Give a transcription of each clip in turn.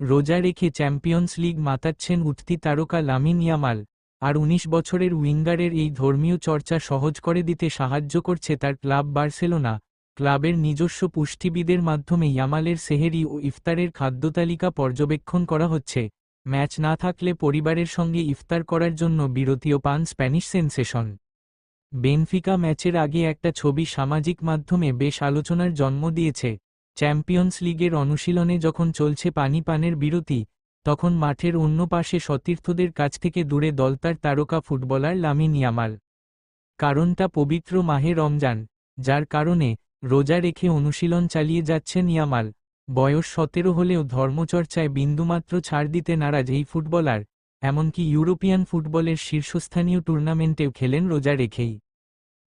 রোজা রেখে champions league মাতাচ্ছেন উঠতি তারকা লামিন ইয়ামাল, আর ১৯ বছরের উইঙ্গারের এই ধর্মীয় চর্চা সহজ করে দিতে সাহায্য করছে তার ক্লাব বার্সেলোনা, ক্লাবের নিজস্ব পুষ্টিবিদের মাধ্যমে ইয়ামালের সেহেরি ও ইফতারের খাদ্যতালিকা পর্যবেক্ষণ করা হচ্ছে। ম্যাচ না থাকলে পরিবারের সঙ্গে ইফতার করার জন্য বিরতিও পান স্প্যানিশ সেন্সেশন। বেনফিকা ম্যাচের আগে একটা ছবি সামাজিক মাধ্যমে বেশ আলোচনার জন্ম দিয়েছে। চ্যাম্পিয়ন্স লিগের অনুশীলনে যখন চলছে পানি পানের বিরতি, তখন মাঠের অন্য পাশে সতীর্থদের কাছ থেকে দূরে দলতার তারকা ফুটবলার লামিন ইয়ামাল। কারণটা পবিত্র মাহে রমজান, যার কারণে রোজা রেখে অনুশীলন চালিয়ে যাচ্ছেন ইয়ামাল। বয়স সতেরো হলেও ধর্মচর্চায় বিন্দুমাত্র ছাড় দিতে নারাজ এই ফুটবলার, এমনকি ইউরোপিয়ান ফুটবলের শীর্ষস্থানীয় টুর্নামেন্টেও খেলেন রোজা রেখেই।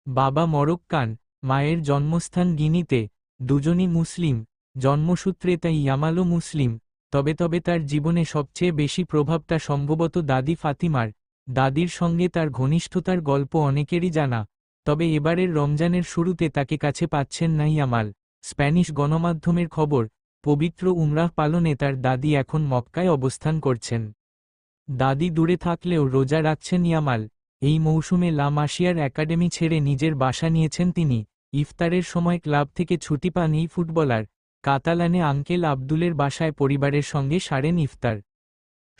বাবা মরক্কান, মায়ের জন্মস্থান গিনিতে দুজনই মুসলিম, জন্মসূত্রে তাই ইয়ামালও মুসলিম, তবে তবে তার জীবনে সবচেয়ে বেশি প্রভাবটা সম্ভবত দাদি ফাতিমার, দাদির সঙ্গে তার ঘনিষ্ঠতার গল্প অনেকেরই জানা, তবে এবারের রমজানের শুরুতে তাকে কাছে পাচ্ছেন না ইয়ামাল। স্প্যানিশ গণমাধ্যমের খবর, পবিত্র উমরাহ পালনে তার দাদি এখন মক্কায় অবস্থান করছেন। দাদি দূরে থাকলেও রোজা রাখছেন ইয়ামাল, এই মৌসুমে লামাশিয়ার একাডেমি ছেড়ে নিজের বাসা নিয়েছেন তিনি ইফতারের সময় ক্লাব থেকে ছুটি পান এই ফুটবলার। কাতালানে আঙ্কেল আব্দুলের বাসায় পরিবারের সঙ্গে সারেন ইফতার।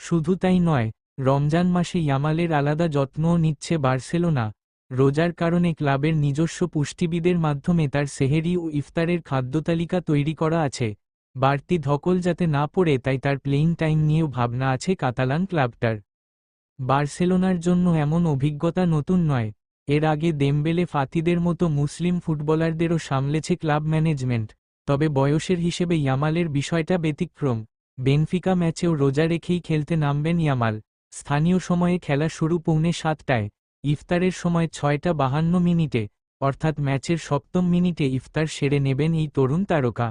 শুধু তাই নয়, রমজান মাসে ইয়ামালের আলাদা যত্নও নিচ্ছে বার্সেলোনা। রোজার কারণে ক্লাবের নিজস্ব পুষ্টিবিদের মাধ্যমে তার সেহেরি ও ইফতারের খাদ্যতালিকা তৈরি করা আছে। বাড়তি ধকল যাতে না পড়ে তাই তার প্লেইং টাইম নিয়েও ভাবনা আছে কাতালান ক্লাবটার। বার্সেলোনার জন্য এমন অভিজ্ঞতা নতুন নয় এর আগে দেমবেলে ফাতিদের মতো মুসলিম ফুটবলারদেরও সামলেছে ক্লাব ম্যানেজমেন্ট, তবে বয়সের হিসেবে ইয়ামালের বিষয়টা ব্যতিক্রম। বেনফিকা ম্যাচেও রোজা রেখেই খেলতে নামবেন ইয়ামাল। স্থানীয় সময়ে খেলা শুরু পৌনে সাতটায়, ইফতারের সময় ছয়টা বাহান্ন মিনিটে, অর্থাৎ ম্যাচের সপ্তম মিনিটে ইফতার সেরে নেবেন এই তরুণ তারকা।